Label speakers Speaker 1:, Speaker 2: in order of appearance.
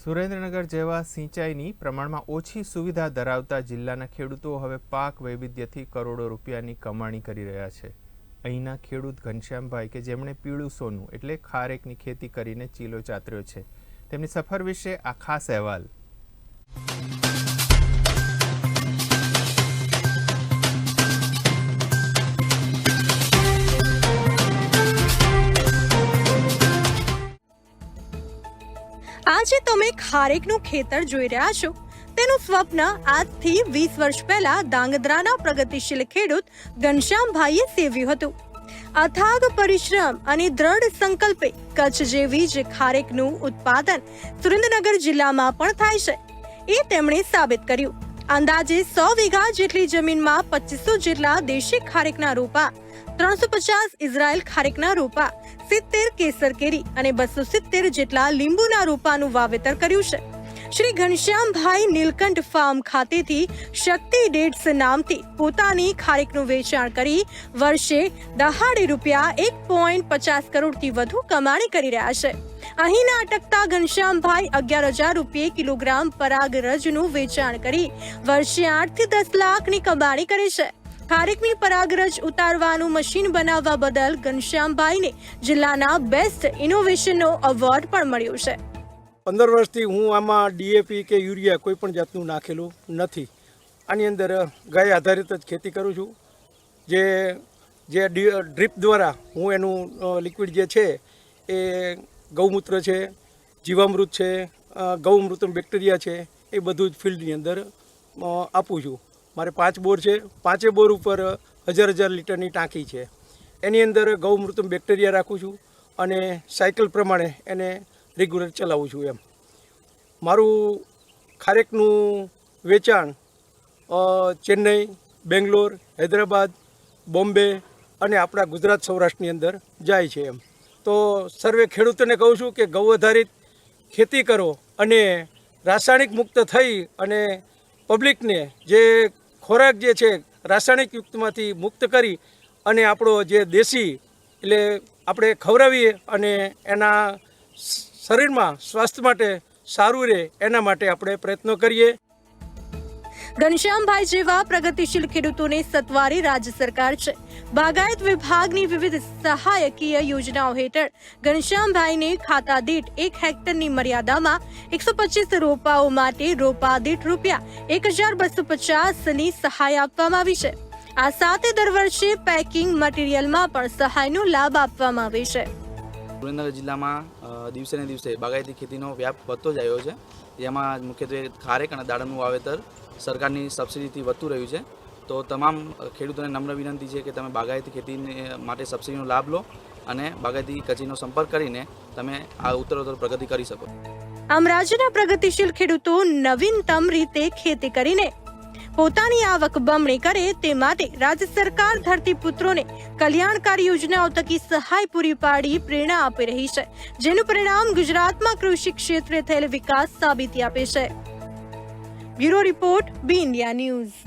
Speaker 1: સુરેન્દ્રનગર જેવા સિંચાઈની પ્રમાણમાં ઓછી સુવિધા ધરાવતા જિલ્લાના ખેડૂતો હવે પાક વૈવિધ્યથી કરોડો રૂપિયાની કમાણી કરી રહ્યા છે. અહીંના ખેડૂત ઘનશ્યામભાઈ કે જેમણે પીળું સોનું એટલે ખારેકની ખેતી કરીને ચીલો ચાતર્યો છે. તેમની સફર વિશે આ ખાસ અહેવાલ.
Speaker 2: આજે તમે ખારેકનું ખેતર જોઈ રહ્યા છો. તેનું સ્વપ્ન આજથી વીસ વર્ષ પહેલા ધાંગધ્રાના પ્રગતિશીલ ખેડૂત ઘનશ્યામભાઈએ સેવ્યું હતું. અથાગ પરિશ્રમ અને દ્રઢ સંકલ્પે કચ્છ જેવી જ ખારેકનું ઉત્પાદન સુરેન્દ્રનગર જિલ્લામાં પણ થાય છે. એ તેમણે સાબિત કર્યું. અંદાજે સો વીઘા જેટલી જમીનમાં પચીસો જેટલા દેશી ખારેકના રોપા, ત્રણસો પચાસ ઇઝરાયલ ખારેકના રોપા, સિત્તેર કેસર કેરી અને બસો સિત્તેર જેટલા લીંબુના રોપાનું વાવેતર કર્યું છે. શ્રી ઘનશ્યામભાઈ નીલકંઠ ફાર્મ ખાતેથી શક્તિ ડેટ્સ નામથી પોતાની ખારેકનું વેચાણ કરી વર્ષે દહાડે રૂપિયા એક પોઈન્ટ પચાસ કરોડથી વધુ કમાણી કરી રહ્યા છે. અહીંના અટકતા ઘનશ્યામભાઈ અગિયાર હજાર રૂપિયે કિલોગ્રામ પરાગરજનું વેચાણ કરી વર્ષે આઠથી દસ લાખની કમાણી કરે છે. ખારેકની પરાગરજ ઉતારવાનું મશીન બનાવવા બદલ ઘનશ્યામભાઈને જિલ્લાના બેસ્ટ ઇનોવેશનનો એવોર્ડ પણ મળ્યો છે.
Speaker 3: પંદર વર્ષથી હું આમાં ડીએપી કે યુરિયા કોઈ પણ જાતનું નાખેલું નથી. આની અંદર ગાય આધારિત જ ખેતી કરું છું. જે જે ડ્રીપ દ્વારા હું એનું લિક્વિડ જે છે એ ગૌમૂત્ર છે, જીવામૃત છે ગૌમૃત બેક્ટેરિયા છે એ બધું જ ફિલ્ડની અંદર આપું છું. મારે પાંચ બોર છે. પાંચે બોર ઉપર હજાર હજાર લીટરની ટાંકી છે. એની અંદર ગૌમૃતમ બેક્ટેરિયા રાખું છું અને સાયકલ પ્રમાણે એને રેગ્યુલર ચલાવું છું એમ. મારું ખારેકનું વેચાણ ચેન્નઈ, બેંગ્લોર, હૈદરાબાદ, બોમ્બે અને આપણા ગુજરાત સૌરાષ્ટ્રની અંદર જાય છે એમ. તો સર્વે ખેડૂતોને કહું છું કે ગૌ આધારિત ખેતી કરો અને રાસાયણિક મુક્ત થઈ અને પબ્લિકને જે ખોરાક જે છે રાસાયણિક યુક્તમાંથી મુક્ત કરી અને આપણો જે દેશી એટલે આપણે ખવડાવીએ અને એના શરીરમાં સ્વાસ્થ્ય માટે સારું રહે એના માટે આપણે પ્રયત્નો કરીએ.
Speaker 2: ઘનશ્યામભાઈ જેવા પ્રગતિશીલ ખેડૂતોને સત્વારી રાજ્ય સરકાર છે. બાગાયત વિભાગની વિવિધ સહાયકીય યોજનાઓ હેઠળ ઘનશ્યામભાઈને ખાતા દીઠ એક હેક્ટરની મર્યાદામાં એકસો પચીસ રોપાઓ માટે રોપા દીઠ રૂપિયા એક હજાર બસો પચાસની સહાય આપવામાં આવી છે. આ સાથે દર વર્ષે પેકિંગ મટીરિયલમાં પણ સહાયનો લાભ આપવામાં આવે છે.
Speaker 4: સુરેન્દ્રનગર જિલ્લામાં દિવસે ને દિવસે બાગાયતી ખેતીનો વ્યાપ વધતો જ આવ્યો છે. જેમાં મુખ્યત્વે ખારેક અને દાડમનું વાવેતર સરકારની સબસિડીથી વધતું રહ્યું છે. તો તમામ ખેડૂતોને નમ્ર વિનંતી છે કે તમે બાગાયતી ખેતી માટે સબસિડીનો લાભ લો અને બાગાયતી કચેરીનો સંપર્ક કરીને તમે આ ઉત્તરોત્તર પ્રગતિ કરી શકો.
Speaker 2: આમ રાજ્યના પ્રગતિશીલ ખેડૂતો નવીનતમ રીતે ખેતી કરીને પોતાની આવક બમણી કરે તે માટે રાજ્ય સરકાર ધરતીપુત્રોને કલ્યાણકારી યોજનાઓ થકી સહાય પૂરી પાડી પ્રેરણા આપી રહી છે, જેનું પરિણામ ગુજરાતમાં કૃષિ ક્ષેત્રે થયેલ વિકાસ સાબિતી આપે છે. Bureau report, B India news.